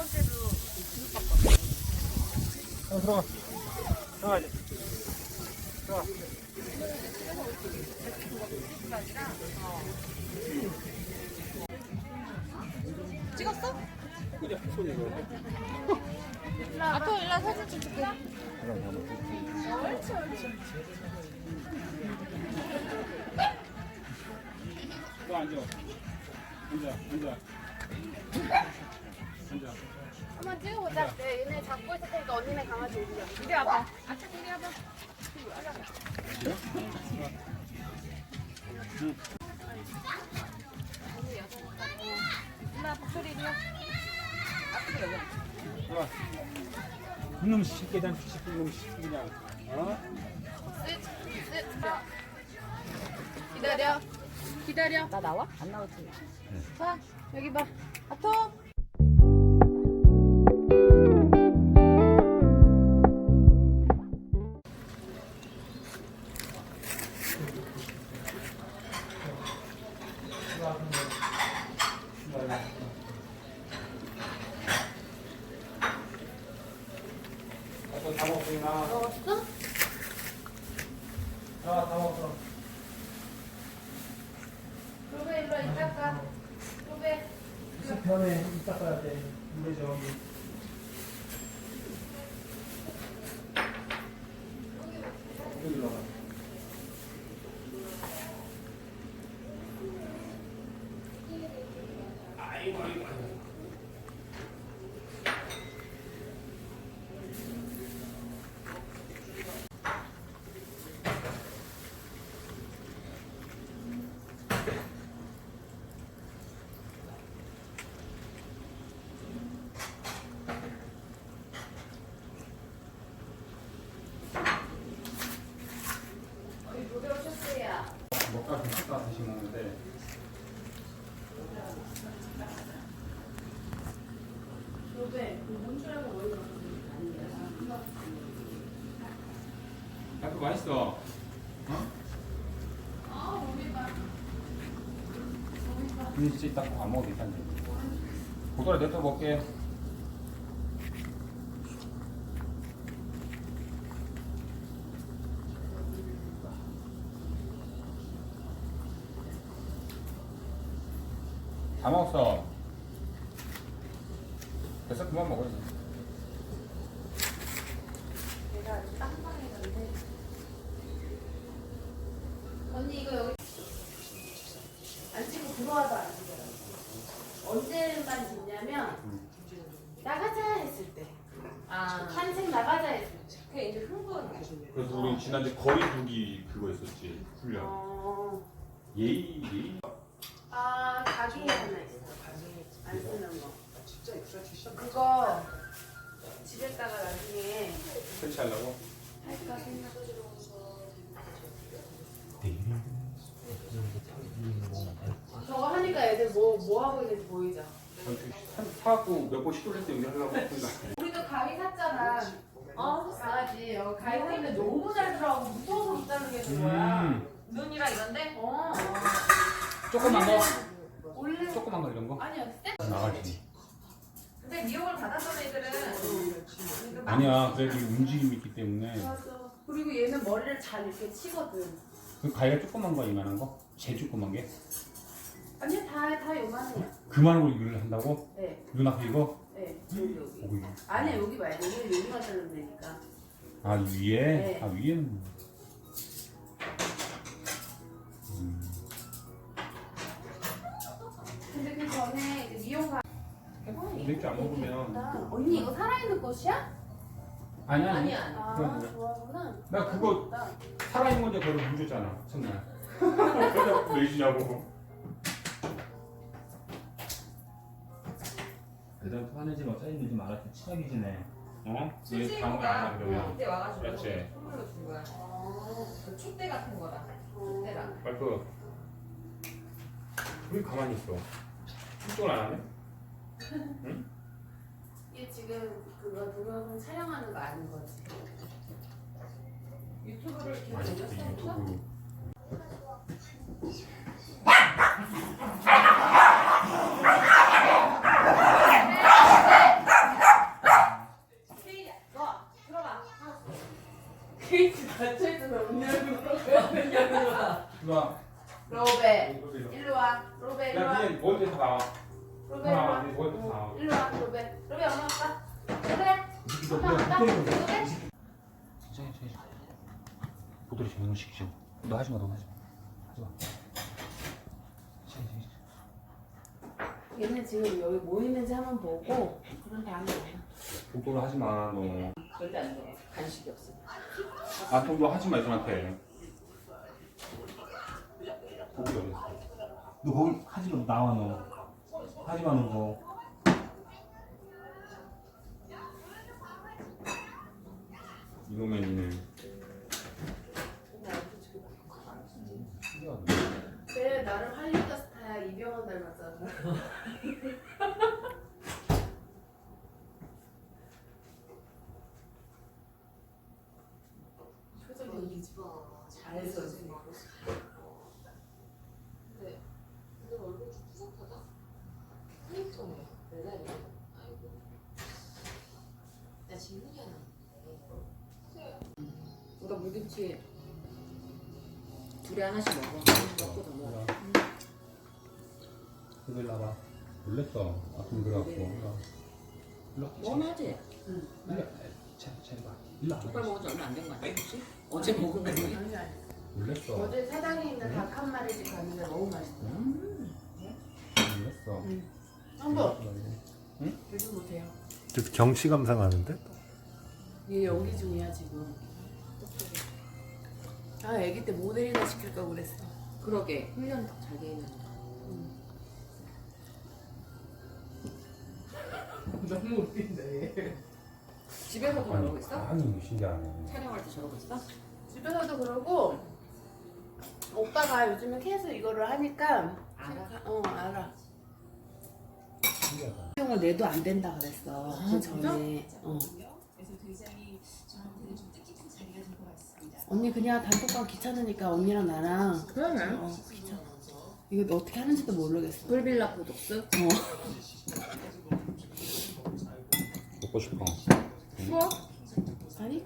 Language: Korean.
번째도 어, 들어가. 들어가야지. 들어가. 찍었어? 그냥 손이 이거. 아토 일라 사진 좀 찍게. 너 앉아. 앉아, 앉아. 앉아. 한번 찍어보자. 네, 얘네 잡고 있을 테니까 언니네 강아지 오기자. 이리 와봐. 아차 이리 와봐. 일라 목소리 이리 와. 앞으로 여기. 그놈 쉽게 단 쉽게 놈 쉽게 그냥. 어? 쓱, 쓱. 기다려. 기다려. 나 나와? 안 나오지. 자, 여기 봐. 아토. 다 먹었구나. 먹었어? 자, 다 먹었어. 로베 일로 이따 가. 로베. 편에 이따 가야 돼. 물에 저기 들어가. 아이고, 아이고, 아이고. 로베 오셨어요. 먹다 괜찮다 드시 먹는데 로베, 뭔줄 알고 머리 야그 맛있어 어? 아, 로베 봐. 근데 진짜 이따 안 먹어도 되겠다는데 고소라 내또 먹게 다 먹었어 됐어 그만 먹어 이제 내가 아주 땅방이던데. 언니 이거 여기 안 찍고 안 찍어요. 언제만 찍냐면 나가자 했을 때. 아. 산책 나가자 했을 때. 그 이제 흥분. 그래서 우리 지난주 거리 두기 그거 했었지 훈련 어. 예의 예의 아 가게 하나 있어. 안 쓰는 거. 그거 집에다가 나중에 설치하려고 할까 생각. 저거 하니까 애들 뭐 뭐 하고 있는지 보이죠. 사갖고 몇 번 시도를 때 연결하려고 했습니다 우리도 가위 샀잖아. 어, 강아지. 어, 가위 샀는데 너무 잘 들어가고 무서워서 못 자르게 된 거야. 음 눈이랑 이런데? 어. 조그만 거 원래 조그만 거 이런 거 아니야. 쎄. 나가지 근데 미역을 받았던 애들은 그 아니야 그래도 이 움직임이 있기 때문에 맞아. 그리고 얘는 머리를 잘 이렇게 치거든. 그 가위가 조그만 거 이만한 거 제일 조그만 게 아니 다다 요만해요. 이걸 한다고 네, 눈앞에 이거 네. 여기 여기. 오이 아니야 여기 말고 여기 자르면 되니까. 아 위에 네. 아 위에는 맥주 안 먹으면 언니 이거 살아있는 꽃이야? 아니 아니 아니야. 아 좋아하구나. 나 그거. 살아있는 건데 그걸 물 줬잖아 첫날 그래서 왜 주냐고 그다음 화내지 마, 짜증 내지 마라. 좀 친하게 지내. 어? 얘 다음에 안하 그러면 그때 와가지고 그렇지. 선물로 준 거야. 어. 그 축대 같은 거랑 축대랑. 말그 왜 가만히 있어 충족을 안 하네? 얘 지금 그거 동영상 촬영하는 거 아는 거지? 유튜브를 이렇게 아니 올렸어? 유튜브 진짜 진짜 보도리 전문 시키죠 너 하지 마 너 하지 마 하지 마 진짜, 진짜. 얘네 지금 여기 뭐 있는지 한번 보고 그런 다음에 보도리 하지 마 너 절대 안 돼. 간식이 없어. 아, 그럼 너 하지 마, 이분한테. 거기 어디 있어? 너 거기 하지 마 나와 너 하지 마 너. 니는. 쟤 나름 할리우드 스타야 이병헌 닮았잖아. 표정 연기지 마. 잘했어 지금. 근데 근데 얼굴 좀 푸석하다? 플립톤이야. 내 나이 아이고. 나 질문이 하나 있는데. 물김치 둘이 하나씩 먹어. 먹고 더 먹어. 여기 나봐. 놀랬어. 아픈 그래갖고. 일로 와. 뻔하지? 일로 와. 잘, 잘 봐. 일로 와. 족발 먹은 지 얼마 안 된 거 아니야? 혹시? 어제 먹은 거 아니야? 놀랬어. 어제 사당에 있는 닭 한 마리씩 갔는데 너무 맛있어. 놀랬어. 요즘 못해요. 그래서 경치 감상하는데? 얘 연기 중이야 지금. 아 아기 때 모델이나 시킬 걸 그랬어. 그러게 훈련 잘돼 있는. 너무 웃긴다 얘. 집에서도 그러고 있어? 아니, 신기하네. 촬영할 때 저러고 있어? 집에서도 그러고 오빠가 요즘에 계속 이거를 하니까 알아? 어 알아. 신기하다. 형을 내도 안 된다 그랬어. 그 전에. 어. 언니 그냥 단톡방 귀찮으니까 언니랑 나랑 그러네. 어, 귀찮아. 이거 어떻게 하는지도 모르겠어. 풀빌라 포독스? 어. 먹고 싶어. 추워? 아니.